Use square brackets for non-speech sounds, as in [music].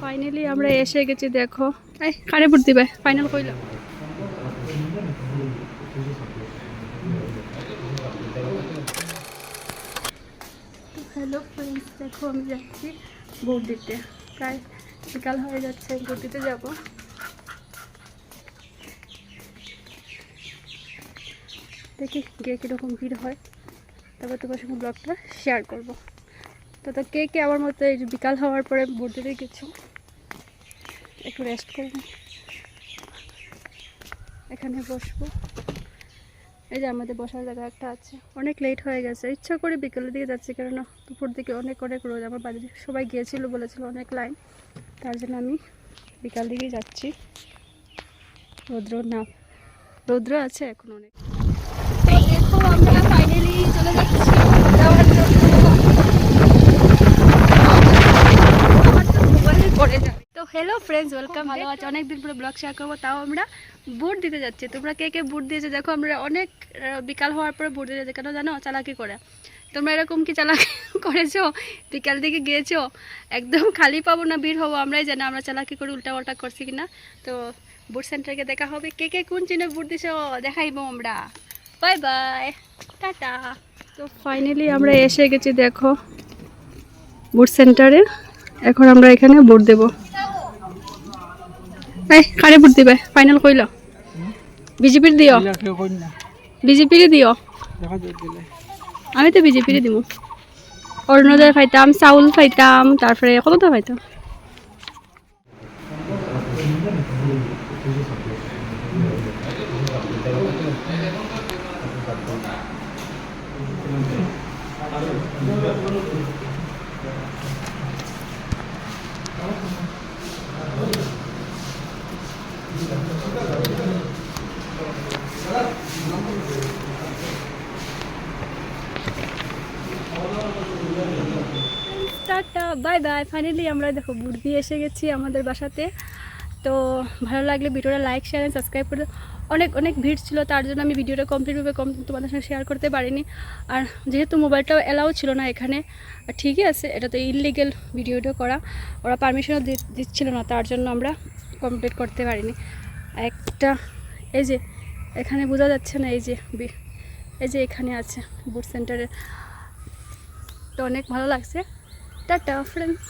Finally আমরা এসে গেছি, দেখো। এই কারে ভোট দিবে। ফাইনাল কইল। হ্যালো ফ্রেন্ডস দেখো, আমি যাচ্ছি ভোট দিতে। প্রায় বিকাল হয়ে যাচ্ছে, ভোট দিতে যাব। দেখি গিয়ে কীরকম ভিড় হয়। তারপর তোমার সঙ্গে ব্লগটা শেয়ার করব। তো তো কে কে আমার মতো এই বিকাল হওয়ার পরে ভোট দিতে গেছো একটু রেস্ট করব এখানে বসবো। এই যে আমাদের বসার জায়গা একটা আছে। অনেক লেট হয়ে গেছে। ইচ্ছা করে বিকেলের দিকে যাচ্ছি কেননা দুপুর দিকে অনেক অনেক রোদ। আমার বাড়ির সবাই গিয়েছিল বলেছিল অনেক লাইন তার জন্য আমি বিকাল দিকেই যাচ্ছি। রৌদ্র না, রৌদ্র আছে এখন অনেক। আমরা ফাইনালি চলে যাচ্ছি যাওয়ার জন্য আমার তো মোবাইলে পড়ে যাবে তো হ্যালো ফ্রেন্ডস ওয়েলকাম ভালো আছে? অনেকদিন পরে ব্লগ শেয়ার করব তাও আমরা বুট দিতে যাচ্ছি। তোমরা কে কে বুট দিয়েছ? দেখো আমরা অনেক বিকাল হওয়ার পরে বুট দিতে কেন জানো? চালাকি করে। তোমরা এরকম কি চালাকি [laughs] করেছ? বিকাল দিকে গিয়েছো? একদম খালি পাবো না ভিড় হব? আমরাই জানি আমরা চালাকি করে উল্টা পাল্টা করছি কিনা। তো বুট সেন্টারকে দেখা হবে। কে কে কোন চিনে বুট দিছো? দেখাইবো আমরা। বাই বাই টাটা তো ফাইনালি আমরা এসে গেছি দেখো বুট সেন্টারে এখন আমরা এখানে বুট দেব। এই কারে ভোট দিবে ফাইনাল কইল বিজেপির দিও বিজেপির দিও আমি তো বিজেপির দিব অরুণোদয় খাইতাম চাউল খাইতাম তারপরে কতটা খাইতাম টাটা বাই বাই ফাইনালি আমরা দেখো দিয়ে এসে গেছি আমাদের বাসাতে। তো ভালো লাগলে ভিডিওটা লাইক শেয়ার অ্যান্ড সাবস্ক্রাইব করে অনেক অনেক ভিড় ছিল, তার জন্য আমি ভিডিওটা কমপ্লিটভাবে কম তোমাদের সঙ্গে শেয়ার করতে পারিনি। আর যেহেতু মোবাইলটাও অ্যালাউ ছিল না এখানে ঠিকই আছে, এটা তো ইনলিগেল ভিডিওটা করা। ওরা পারমিশনও দিচ্ছিল না, তার জন্য আমরা কমপ্লিট করতে পারিনি। একটা, এই যে, এখানে বোঝা যাচ্ছে না, এই যে এই যে এখানে আছে বুট সেন্টারে তো অনেক ভালো লাগছে। Tata friends